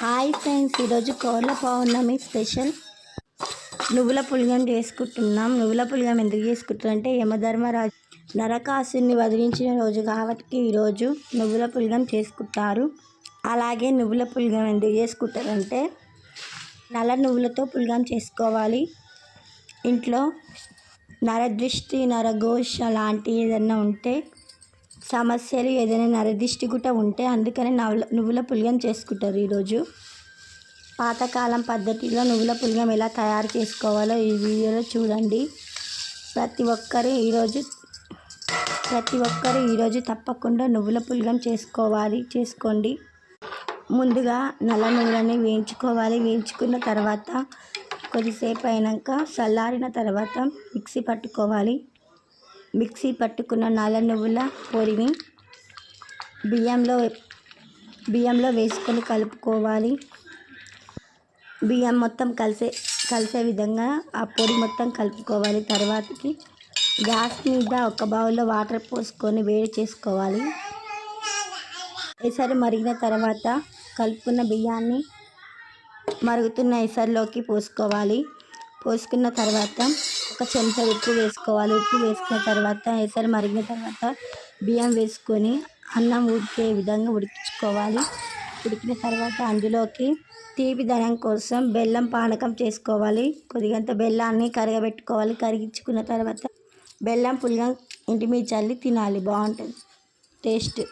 Hi friends ఈరోజు కోళ్ళ పౌర్ణమి special. నువ్వుల పులిగం చేసుకుంటున్నాం. నువ్వుల పులిగం ఎందుకు చేసుకుంటున్నాం అంటే యమధర్మరాజు నరకాసుని వదిలించిన రోజు కాబట్టి ఈరోజు నువ్వుల పులిగం చేసుకుంటారు. అలాగే నువ్వుల పులిగం ఎందుకు చేసుకుంటారంటే నల్ల నువ్వులతో పులిగం చేసుకోవాలి. ఇంట్లో నరదృష్టి నరఘోష లాంటి ఏదన్నా ఉంటే సమస్యలు ఏదైనా నరదిష్టి గుట్ట ఉంటే అందుకని నవ్వుల నువ్వుల పులిగం చేసుకుంటారు ఈరోజు. పాతకాలం పద్ధతిలో నువ్వుల పులిగం ఎలా తయారు చేసుకోవాలో ఈ వీడియోలో చూడండి. ప్రతి ఒక్కరు ఈరోజు ప్రతి ఒక్కరు ఈరోజు తప్పకుండా నువ్వుల పులిగం చేసుకోవాలి చేసుకోండి. ముందుగా నల్ల నువ్వులని వేయించుకోవాలి. వేయించుకున్న తర్వాత కొద్దిసేపు అయినాక చల్లారిన తర్వాత మిక్సీ పట్టుకోవాలి. మిక్సీ పట్టుకున్న నల్ల నువ్వుల పొడిని బియ్యంలో బియ్యంలో వేసుకొని కలుపుకోవాలి. బియ్యం మొత్తం కలిసే కలిసే విధంగా ఆ పొడి మొత్తం కలుపుకోవాలి. తర్వాతకి గ్యాస్ మీద ఒక బౌల్లో వాటర్ పోసుకొని వేడి చేసుకోవాలి. ఎసరు మరిగిన తర్వాత కలుపుకున్న బియ్యాన్ని మరుగుతున్న ఎసరులోకి పోసుకోవాలి. కోసుకున్న తర్వాత ఒక చెంచా ఉప్పు వేసుకోవాలి. ఉప్పు వేసుకున్న తర్వాత ఎసరు మరిగిన తర్వాత బియ్యం వేసుకొని అన్నం ఉడికే విధంగా ఉడికించుకోవాలి. ఉడికిన తర్వాత అందులోకి తీపి ధనం కోసం బెల్లం పానకం చేసుకోవాలి. కొద్దిగంత బెల్లాన్ని కరగబెట్టుకోవాలి. కరిగించుకున్న తర్వాత బెల్లం పులిగా ఇంటి మీద చల్లి తినాలి. బాగుంటుంది. టేస్ట్.